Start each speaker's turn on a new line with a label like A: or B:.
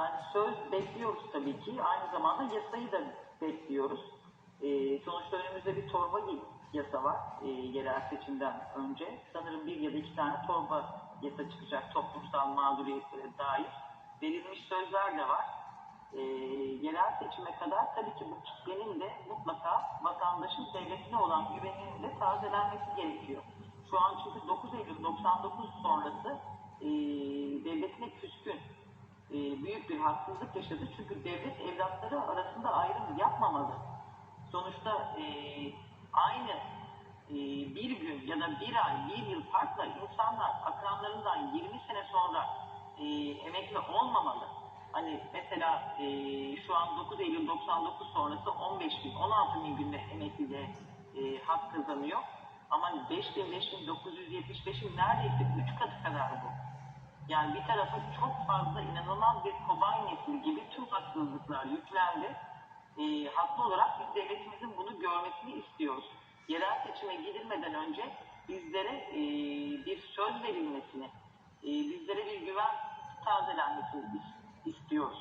A: Yani söz bekliyoruz tabii ki. Aynı zamanda yasayı da bekliyoruz. Ee, sonuçta önümüzde bir torba yasa var e, yerel seçimden önce. Sanırım bir ya da iki tane torba yasa çıkacak toplumsal mağduriyetlere dair. Verilmiş sözler de var. Ee, yerel seçime kadar tabii ki bu kitlenin de mutlaka vatandaşın devletine olan güveninin de tazelenmesi gerekiyor. Şu an çünkü 9 Eylül 99 sonrası e, devletine e, bir haksızlık yaşadı. Çünkü devlet evlatları arasında ayrım yapmamalı. Sonuçta e, aynı e, bir gün ya da bir ay, bir yıl farkla insanlar akranlarından 20 sene sonra e, emekli olmamalı. Hani mesela e, şu an 9 Eylül 99 sonrası 15 bin, 16 bin günde emekliliğe e, hak kazanıyor. Ama 5 bin, 5 bin 975'in neredeyse 3 katı kadar bu. Yani bir tarafa çok fazla inanılmaz bir gibi tüm haksızlıklar yüklendi. E, haklı olarak biz devletimizin bunu görmesini istiyoruz. Yerel seçime gidilmeden önce bizlere e, bir söz verilmesini, e, bizlere bir güven tazelenmesini is- istiyoruz.